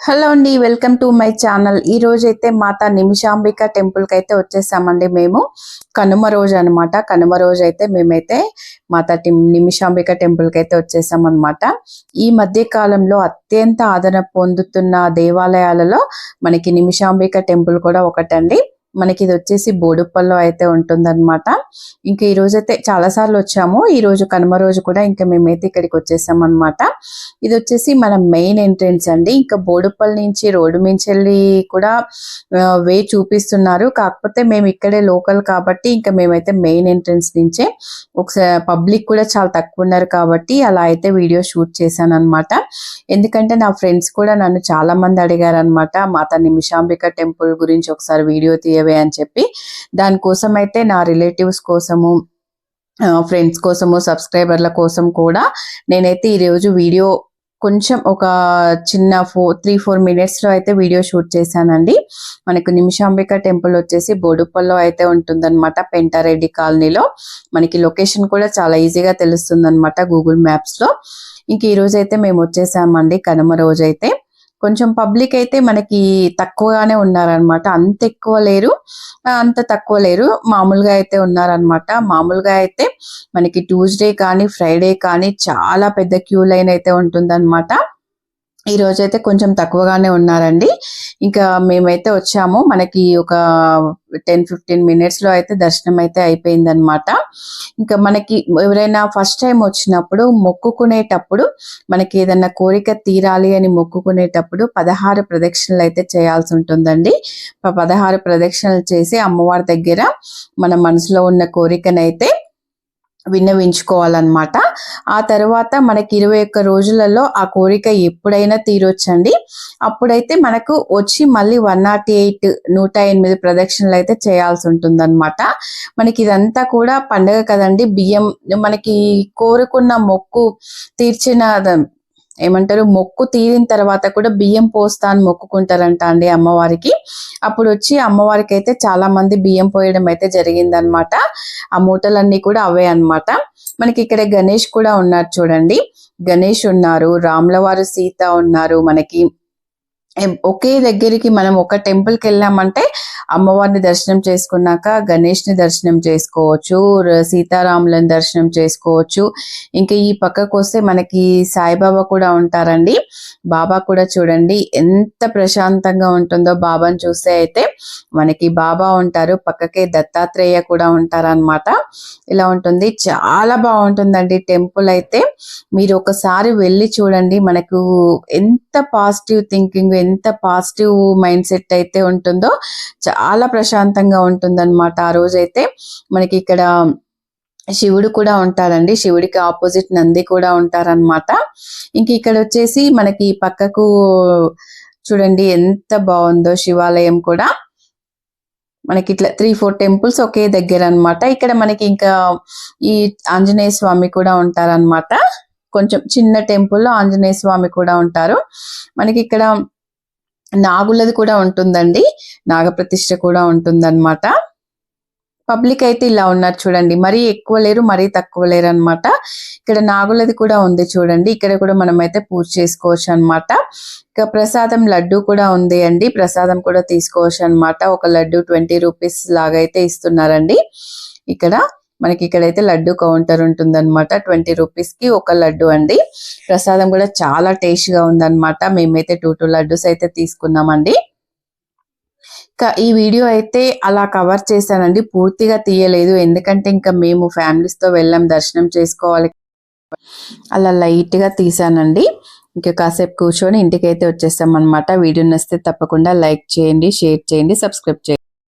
Hello అండి welcome to my channel. ఈ రోజు అయితే మాతా నిమిషాంబిక టెంపుల్కి అయితే వచ్చేసామండి మేము. కనుమ రోజు అన్నమాట. కనుమ రోజు అయితే మేమైతే మాతా నిమిషాంబిక టెంపుల్కి అయితే వచ్చేసాం అనమాట ఈ మధ్య కాలంలో అత్యంత ఆదరణ పొందుతున్న దేవాలయాలలో మనకి నిమిషాంబిక టెంపుల్ కూడా ఒకటండి. మనకి ఇది వచ్చేసి బోడుప్పల్లో అయితే ఉంటుందన్నమాట. ఇంకా ఈ రోజు అయితే చాలా సార్లు వచ్చాము. ఈ రోజు కనుమ రోజు కూడా ఇంకా మేమైతే ఇక్కడికి వచ్చేసాం అనమాట ఇది వచ్చేసి మన మెయిన్ ఎంట్రెన్స్ అండి. ఇంకా బోడుప్పల్ నుంచి రోడ్డు మించెల్లి కూడా వే చూపిస్తున్నారు. కాకపోతే మేము ఇక్కడే లోకల్ కాబట్టి ఇంకా మేమైతే మెయిన్ ఎంట్రెన్స్ నుంచే ఒకసారి పబ్లిక్ కూడా చాలా తక్కువ ఉన్నారు కాబట్టి అలా అయితే వీడియో షూట్ చేశాను అనమాట ఎందుకంటే నా ఫ్రెండ్స్ కూడా నన్ను చాలా మంది అడిగారు అనమాట మాత నిమిషాంబిక టెంపుల్ గురించి ఒకసారి వీడియో తీయ తీయవే అని చెప్పి దానికోసం అయితే నా రిలేటివ్స్ కోసము ఫ్రెండ్స్ కోసము సబ్స్క్రైబర్ల కోసం కూడా నేనైతే ఈరోజు వీడియో కొంచెం ఒక చిన్న ఫోర్ త్రీ ఫోర్ మినిట్స్లో అయితే వీడియో షూట్ చేశానండి. మనకు నిమిషాంబిక టెంపుల్ వచ్చేసి బోడుపల్లో అయితే ఉంటుందన్నమాట పెంటారెడ్డి కాలనీలో. మనకి లొకేషన్ కూడా చాలా ఈజీగా తెలుస్తుంది అనమాట గూగుల్ మ్యాప్స్లో. ఇంక ఈరోజైతే అయితే మేము వచ్చేసామండి కనుమ రోజు అయితే కొంచెం పబ్లిక్ అయితే మనకి తక్కువగానే ఉన్నారనమాట అంత ఎక్కువ లేరు. ఆ, అంత తక్కువ లేరు. మామూలుగా అయితే ఉన్నారనమాట మామూలుగా అయితే మనకి ట్యూస్డే కానీ ఫ్రైడే కానీ చాలా పెద్ద క్యూ లైన్ అయితే ఉంటుందన్నమాట. ఈ రోజు అయితే కొంచెం తక్కువగానే ఉన్నారండి. ఇంకా మేమైతే వచ్చాము. మనకి ఒక టెన్ ఫిఫ్టీన్ మినిట్స్లో అయితే దర్శనం అయితే అయిపోయిందనమాట ఇంకా మనకి ఎవరైనా ఫస్ట్ టైం వచ్చినప్పుడు మొక్కుకునేటప్పుడు మనకి ఏదన్నా కోరిక తీరాలి అని మొక్కుకునేటప్పుడు పదహారు ప్రదక్షిణలు అయితే చేయాల్సి ఉంటుందండి. పదహారు ప్రదక్షిణలు చేసి అమ్మవారి దగ్గర మన మనసులో ఉన్న కోరికనైతే విన్నవించుకోవాలన్నమాట. ఆ తర్వాత మనకి ఇరవై ఒక్క రోజులలో ఆ కోరిక ఎప్పుడైనా తీరొచ్చండి. అప్పుడైతే మనకు వచ్చి మళ్ళీ వన్ నాట్ ఎయిట్ నూట ఎనిమిది ప్రదక్షిణలు అయితే చేయాల్సి ఉంటుందన్నమాట. మనకి ఇదంతా కూడా పండగ కదండి. బియ్యం మనకి కోరుకున్న మొక్కు తీర్చిన ఏమంటారు మొక్కు తీరిన తర్వాత కూడా బియ్యం పోస్తా అని మొక్కుకుంటారంట అండి అమ్మవారికి. అప్పుడు వచ్చి అమ్మవారికి అయితే చాలా మంది బియ్యం పోయడం అయితే జరిగిందనమాట. ఆ మూటలన్నీ కూడా అవే అన్నమాట. మనకి ఇక్కడ గణేష్ కూడా ఉన్నారు చూడండి. గణేష్ ఉన్నారు రాములవారు సీత ఉన్నారు. మనకి ఒకే దగ్గరికి మనం ఒక టెంపుల్కి వెళ్ళామంటే అమ్మవారిని దర్శనం చేసుకున్నాక గణేష్ని దర్శనం చేసుకోవచ్చు సీతారాములను దర్శనం చేసుకోవచ్చు. ఇంకా ఈ పక్కకు వస్తే మనకి సాయిబాబా కూడా ఉంటారండి. బాబా కూడా చూడండి ఎంత ప్రశాంతంగా ఉంటుందో బాబాని చూస్తే అయితే మనకి బాబా ఉంటారు పక్కకే దత్తాత్రేయ కూడా ఉంటారన్నమాట. ఇలా ఉంటుంది. చాలా బాగుంటుందండి టెంపుల్ అయితే. మీరు ఒకసారి వెళ్ళి చూడండి. మనకు ఎంత పాజిటివ్ థింకింగ్ ఎంత పాజిటివ్ మైండ్ సెట్ అయితే ఉంటుందో చాలా చాలా ప్రశాంతంగా ఉంటుందన్నమాట ఆ రోజైతే. మనకి ఇక్కడ శివుడు కూడా ఉంటాడండి. శివుడికి ఆపోజిట్ నంది కూడా ఉంటారన్నమాట. ఇంక ఇక్కడ వచ్చేసి మనకి పక్కకు చూడండి ఎంత బాగుందో శివాలయం కూడా. మనకి ఇట్లా త్రీ ఫోర్ టెంపుల్స్ ఒకే దగ్గర అన్నమాట ఇక్కడ మనకి ఇంకా ఈ ఆంజనేయ స్వామి కూడా ఉంటారన్నమాట. కొంచెం చిన్న టెంపుల్లో ఆంజనేయ స్వామి కూడా ఉంటారు. మనకి ఇక్కడ నాగులది కూడా ఉంటుందండి. నాగప్రతిష్ఠ కూడా ఉంటుందన్నమాట. పబ్లిక్ అయితే ఇలా ఉన్నారు చూడండి. మరీ ఎక్కువ లేరు మరీ తక్కువ లేరు అనమాట ఇక్కడ నాగులది కూడా ఉంది చూడండి. ఇక్కడ కూడా మనం అయితే పూజ చేసుకోవచ్చు అన్నమాట ఇక ప్రసాదం లడ్డు కూడా ఉంది అండి. ప్రసాదం కూడా తీసుకోవచ్చు అన్నమాట ఒక లడ్డు ట్వంటీ రూపీస్ లాగా అయితే ఇస్తున్నారండి. ఇక్కడ మనకి ఇక్కడైతే లడ్డు కౌంటర్ ఉంటుందన్నమాట. ట్వంటీ రూపీస్కి ఒక లడ్డు అండి. ప్రసాదం కూడా చాలా టేస్ట్గా ఉందన్నమాట. మేమైతే టూ టూ లడ్డూస్ అయితే తీసుకున్నామండి. ఇంకా ఈ వీడియో అయితే అలా కవర్ చేశానండి. పూర్తిగా తీయలేదు. ఎందుకంటే ఇంకా మేము ఫ్యామిలీస్తో వెళ్ళాం దర్శనం చేసుకోవాలి. అలా లైట్గా తీసానండి ఇంకా కాసేపు కూర్చొని ఇంటికి అయితే వచ్చేస్తాం అనమాట వీడియో నచ్చితే తప్పకుండా లైక్ చేయండి షేర్ చేయండి సబ్స్క్రైబ్ చేయండి.